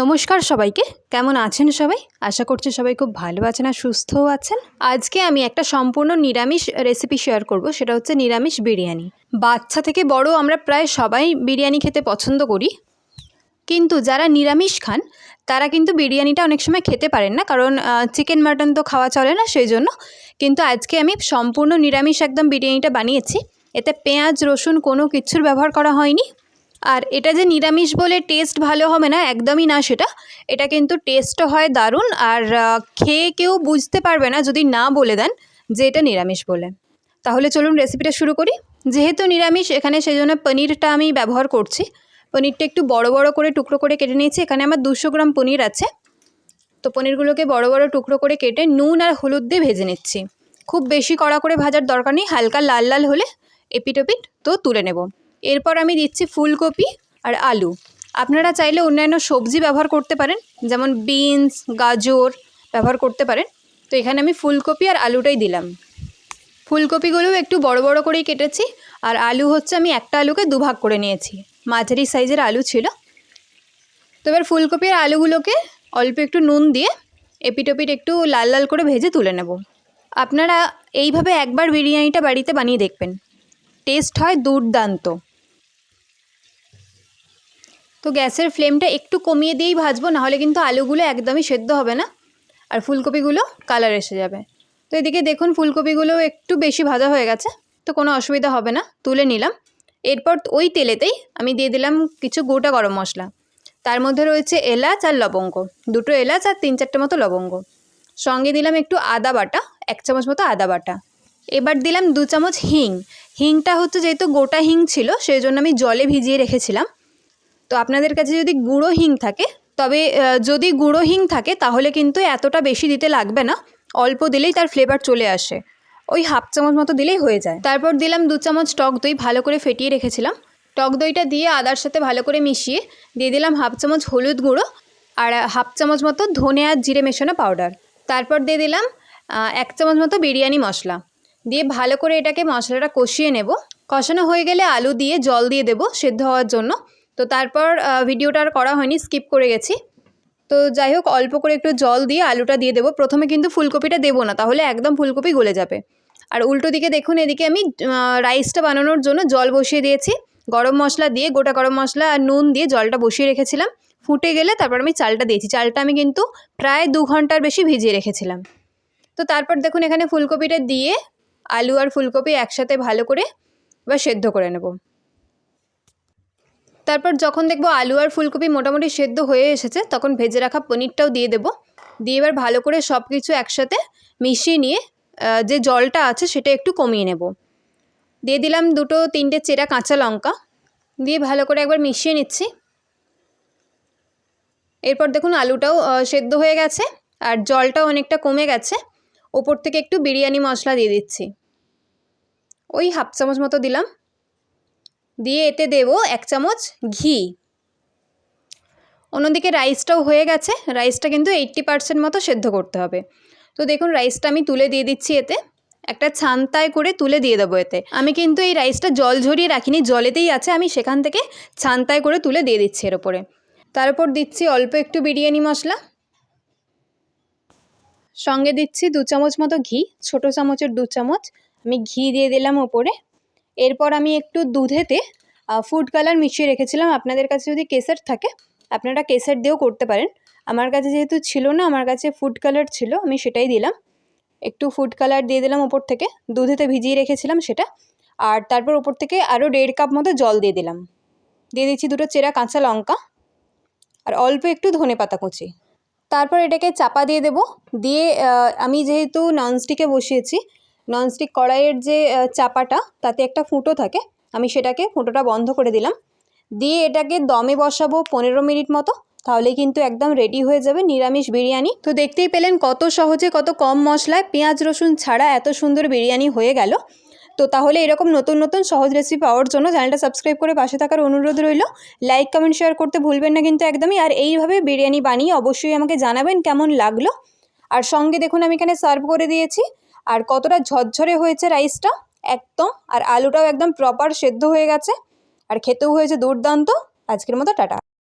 নমস্কার সবাইকে। কেমন আছেন সবাই? আশা করছি সবাই খুব ভালো আছেন আর সুস্থও আছেন। আজকে আমি একটা সম্পূর্ণ নিরামিষ রেসিপি শেয়ার করব, সেটা হচ্ছে নিরামিষ বিরিয়ানি। বাচ্চা থেকে বড় আমরা প্রায় সবাই বিরিয়ানি খেতে পছন্দ করি। কিন্তু যারা নিরামিষ খান, তারা কিন্তু বিরিয়ানিটা অনেক সময় খেতে পারেন না, কারণ চিকেন মাটন তো খাওয়া চলে না সেই জন্য কিন্তু আজকে আমি সম্পূর্ণ নিরামিষ একদম বিরিয়ানিটা বানিয়েছি। এতে পেঁয়াজ, রসুন কোনো কিছুর ব্যবহার করা হয়নি। আর এটা যে নিরামিষ বলে টেস্ট ভালো হবে না, একদমই না সেটা। এটা কিন্তু টেস্টও হয় দারুণ আর খেয়ে কেউ বুঝতে পারবে না যদি না বলে দেন যে এটা নিরামিষ বলে। তাহলে চলুন রেসিপিটা শুরু করি। যেহেতু নিরামিষ, এখানে সেই জন্য পনিরটা আমি ব্যবহার করছি। পনিরটা একটু বড় বড় করে টুকরো করে কেটে নিয়েছি। এখানে আমার দুশো গ্রাম পনির আছে। তো পনিরগুলোকে বড় বড় টুকরো করে কেটে নুন আর হলুদ দিয়ে ভেজে নিচ্ছি। খুব বেশি কড়া করে ভাজার দরকার নেই, হালকা লাল লাল হলে এপিটোপিট তো তুলে নেব। এরপর আমি দিচ্ছি ফুলকপি আর আলু। আপনারা চাইলে অন্যান্য সবজি ব্যবহার করতে পারেন, যেমন বিনস, গাজর ব্যবহার করতে পারেন। তো এখানে আমি ফুলকপি আর আলুটাই দিলাম। ফুলকপিগুলোও একটু বড় বড় করেই কেটেছি, আর আলু হচ্ছে আমি একটা আলুকে দুভাগ করে নিয়েছি। মাঝারি সাইজের আলু ছিল। তো এবার ফুলকপি আর আলুগুলোকে অল্প একটু নুন দিয়ে এপিটোপিট একটু লাল লাল করে ভেজে তুলে নেব। আপনারা এইভাবে একবার বিরিয়ানিটা বাড়িতে বানিয়ে দেখবেন। টেস্ট হয় দুর্দান্ত। তো গ্যাসের ফ্লেমটা একটু কমিয়ে দিয়েই ভাজবো, নাহলে কিন্তু আলুগুলো একদমই সেদ্ধ হবে না। আর ফুলকপিগুলো কালার এসে যাবে। তো এদিকে দেখুন ফুলকপিগুলো একটু বেশি ভাজা হয়ে গেছে, তো কোনো অসুবিধা হবে না, তুলে নিলাম। এরপর ওই তেলেতেই আমি দিয়ে দিলাম কিছু গোটা গরম মশলা। তার মধ্যে রয়েছে এলাচ আর লবঙ্গ, দুটো এলাচ আর তিন চারটে মতো লবঙ্গ। সঙ্গে দিলাম একটু আদা বাটা, এক চামচ মতো আদা বাটা। এবার দিলাম দু চামচ হিং। হিংটা হচ্ছে যেহেতু গোটা হিং ছিল, সেই জন্য আমি জলে ভিজিয়ে রেখেছিলাম। তো আপনাদের কাছে যদি গুঁড়ো হিং থাকে, তবে যদি গুঁড়ো হিং থাকে, তাহলে কিন্তু এতটা বেশি দিতে লাগবে না। অল্প দিলেই তার ফ্লেভার চলে আসে। ওই হাফ চামচ মতো দিলেই হয়ে যায়। তারপর দিলাম দু চামচ টক দই, ভালো করে ফেটিয়ে রেখেছিলাম। টক দইটা দিয়ে আদার সাথে ভালো করে মিশিয়ে দিয়ে দিলাম হাফ চামচ হলুদ গুঁড়ো আর হাফ চামচ মতো ধনে আর জিরে মেশানো পাউডার তারপর দিয়ে দিলাম এক চামচ মতো বিরিয়ানি মশলা। দিয়ে ভালো করে এটাকে মশলাটা কষিয়ে নেব। কষানো হয়ে গেলে আলু দিয়ে জল দিয়ে দেবো সেদ্ধ হওয়ার জন্য। তো তারপর ভিডিওটা আর করা হয়নি স্কিপ করে গেছি। তো যাই হোক, অল্প করে একটু জল দিয়ে আলুটা দিয়ে দেবো। প্রথমে কিন্তু ফুলকপিটা দেবো না, তাহলে একদম ফুলকপি গলে যাবে। আর উল্টো দিকে দেখুন, এদিকে আমি রাইসটা বানানোর জন্য জল বসিয়ে দিয়েছি। গরম মশলা দিয়ে, গোটা গরম মশলা আর নুন দিয়ে জলটা বসিয়ে রেখেছিলাম। ফুটে গেলে তারপর আমি চালটা দিয়েছি। চালটা আমি কিন্তু প্রায় দু ঘণ্টার বেশি ভিজিয়ে রেখেছিলাম। তো তারপর দেখুন, এখানে ফুলকপিটা দিয়ে আলু আর ফুলকপি একসাথে ভালো করে বা সেদ্ধ করে নেব। তারপর যখন দেখব আলু আর ফুলকপি মোটামুটি সেদ্ধ হয়ে এসেছে, তখন ভেজে রাখা পনিরটাও দিয়ে দেবো। দিয়ে এবার ভালো করে সব কিছু একসাথে মিশিয়ে নিয়ে যে জলটা আছে সেটা একটু কমিয়ে নেব। দিয়ে দিলাম দুটো তিনটে চেরা কাঁচা লঙ্কা, দিয়ে ভালো করে একবার মিশিয়ে নিচ্ছি। এরপর দেখুন আলুটাও সেদ্ধ হয়ে গেছে আর জলটাও অনেকটা কমে গেছে। ওপর থেকে একটু বিরিয়ানি মশলা দিয়ে দিচ্ছি। ওই হাফ চামচ মতো দিলাম। দিয়ে এতে দেবো এক চামচ ঘি। অন্যদিকে রাইসটাও হয়ে গেছে। রাইসটা কিন্তু এইট্টি পার্সেন্ট মতো সেদ্ধ করতে হবে। তো দেখুন রাইসটা আমি তুলে দিয়ে দিচ্ছি এতে। একটা ছান্তায় করে তুলে দিয়ে দেবো এতে। আমি কিন্তু এই রাইসটা জল ঝরিয়ে রাখিনি, জলেতেই আছে। আমি সেখান থেকে ছান্তায় করে তুলে দিয়ে দিচ্ছি এর ওপরে। তার উপর দিচ্ছি অল্প একটু বিরিয়ানি মশলা। সঙ্গে দিচ্ছি দু চামচ মতো ঘি, ছোট চামচের দু চামচ। আমি ঘি দিয়ে দিলাম ওপরে। এরপর আমি একটু দুধেতে ফুড কালার মিশিয়ে রেখেছিলাম। আপনাদের কাছে যদি কেসার থাকে, আপনারা কেসার দিয়েও করতে পারেন। আমার কাছে যেহেতু ছিল না, আমার কাছে ফুড কালার ছিল, আমি সেটাই দিলাম। একটু ফুড কালার দিয়ে দিলাম ওপর থেকে, দুধেতে ভিজিয়ে রেখেছিলাম সেটা। আর তারপর ওপর থেকে আরও দেড় কাপ মতো জল দিয়ে দিলাম। দিয়ে দিচ্ছি দুটো চেরা কাঁচা লঙ্কা আর অল্প একটু ধনে পাতা কুচি। তারপর এটাকে চাপা দিয়ে দেবো। দিয়ে আমি যেহেতু ননস্টিকে বসিয়েছি ননস্টিক কড়াইয়ের যে চাপাটা, তাতে একটা ফুটো থাকে। আমি সেটাকে ফুটোটা বন্ধ করে দিলাম। দিয়ে এটাকে দমে বসাবো পনেরো মিনিট মতো, তাহলেই কিন্তু একদম রেডি হয়ে যাবে নিরামিষ বিরিয়ানি। তো দেখতেই পেলেন কত সহজে, কত কম মশলায় পেঁয়াজ, রসুন ছাড়া এত সুন্দর বিরিয়ানি হয়ে গেল। তো তাহলে এরকম নতুন নতুন সহজ রেসিপি পাওয়ার জন্য চ্যানেলটা সাবস্ক্রাইব করে পাশে থাকার অনুরোধ রইল। লাইক কমেন্ট শেয়ার করতে ভুলবেন না কিন্তু একদমই। আর এইভাবে বিরিয়ানি বানিয়ে অবশ্যই আমাকে জানাবেন কেমন লাগল। আর সঙ্গে দেখুন আমি এখানে সার্ভ করে দিয়েছি। আর কতটা ঝরঝরে হয়েছে রাইসটা? একদম, আর আলুটাও একদম প্রপার সেদ্ধ হয়ে গেছে, আর খেতেও হয়েছে দুর্দান্ত। আজকের মতো টাটা।